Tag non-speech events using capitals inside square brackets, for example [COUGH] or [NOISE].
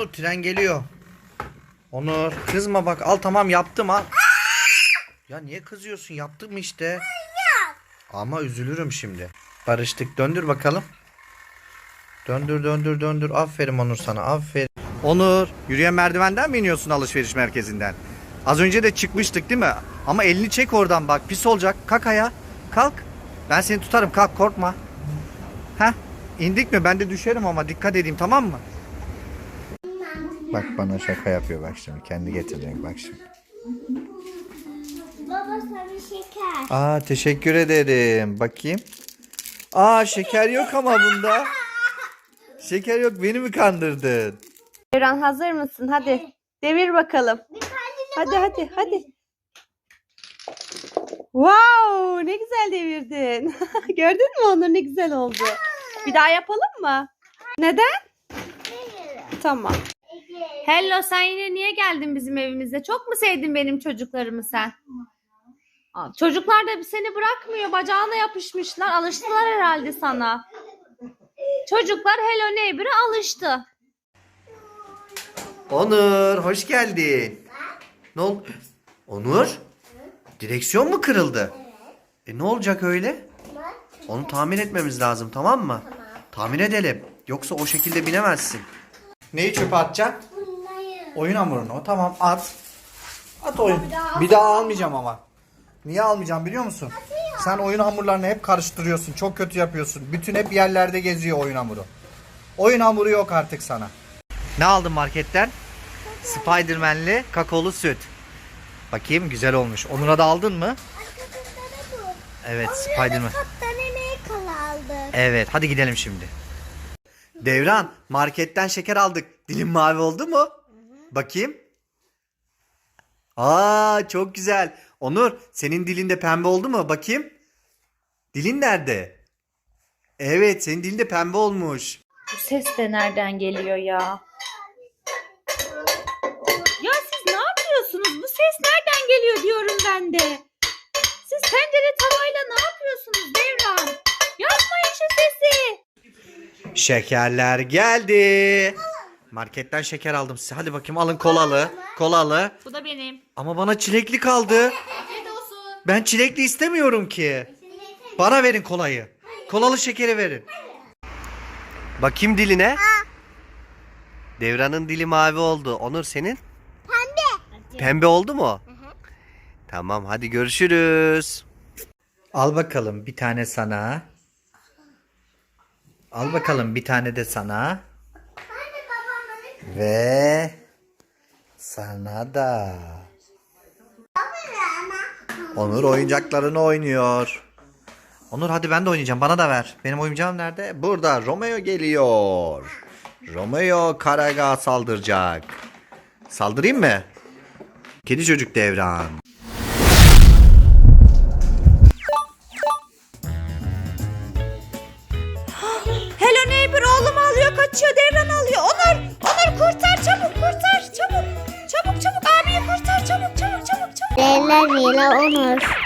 Onur tren geliyor. Onur kızma bak al tamam yaptım al. Ya niye kızıyorsun yaptım işte. Ama üzülürüm şimdi. Barıştık döndür bakalım. Döndür döndür döndür. Aferin Onur sana aferin. Onur yürüyen merdivenden mi iniyorsun alışveriş merkezinden? Az önce de çıkmıştık değil mi? Ama elini çek oradan bak pis olacak. Kalk ayağa. Kalk. Ben seni tutarım kalk korkma. Heh indik mi ben de düşerim ama dikkat edeyim tamam mı? Bak bana şaka yapıyor bak şimdi. Kendi getirecek bak şimdi. Baba sana şeker. Aa teşekkür ederim. Bakayım. Aa şeker yok ama bunda. Şeker yok beni mi kandırdın? Devran hazır mısın? Hadi devir bakalım. Hadi hadi hadi. Wow ne güzel devirdin. [LAUGHS] Gördün mü Onur ne güzel oldu. Bir daha yapalım mı? Neden? Tamam. Hello sen yine niye geldin bizim evimize? Çok mu sevdin benim çocuklarımı sen? Aa, Çocuklar da seni bırakmıyor. Bacağına yapışmışlar. Alıştılar herhalde sana. Çocuklar Hello Neighbor'a alıştı. Onur hoş geldin. Ne oldu? Onur? Direksiyon mu kırıldı? E ne olacak öyle? Onu tamir etmemiz lazım tamam mı? Tamir edelim. Yoksa o şekilde binemezsin. Neyi çöpe atacaksın? bunları. Oyun hamurunu. O tamam at. At oyun. Bir daha almayacağım ama. Niye almayacağım biliyor musun? Sen oyun hamurlarını hep karıştırıyorsun. Çok kötü yapıyorsun. Bütün hep yerlerde geziyor oyun hamuru. Oyun hamuru yok artık sana. Ne aldın marketten? Spiderman'li kakaolu süt. Bakayım güzel olmuş. Onur'a da aldın mı? Evet Spiderman. Kaptan Amerikalı aldı. Evet hadi gidelim şimdi. Devran marketten şeker aldık. Dilim mavi oldu mu? Bakayım. Aa çok güzel. Onur senin dilinde pembe oldu mu? Bakayım. Dilin nerede? Evet senin dilinde pembe olmuş. Bu ses de nereden geliyor ya? Ya siz ne yapıyorsunuz? Bu ses nereden geliyor diyorum ben de. Şekerler geldi. Marketten şeker aldım size. Hadi bakayım alın kolalı. Kolalı. Bu da benim. Ama bana çilekli kaldı. Ben çilekli istemiyorum ki. Bana verin kolayı. Kolalı şekeri verin. Bakayım diline. Devran'ın dili mavi oldu. Onur senin? Pembe. Pembe oldu mu? Tamam hadi görüşürüz. Al bakalım bir tane sana. Al bakalım bir tane de sana. Ve sana da. Onur oyuncaklarını oynuyor. Onur hadi ben de oynayacağım. Bana da ver. Benim oyuncağım nerede? Burada. Romeo geliyor. Romeo Karaga saldıracak. Saldırayım mı? Kedi çocuk devran. Alıyor kaçıyor Devran alıyor. Onur, Onur kurtar çabuk kurtar çabuk. Çabuk çabuk abiyi kurtar çabuk çabuk çabuk çabuk. Leyla Mila Onur.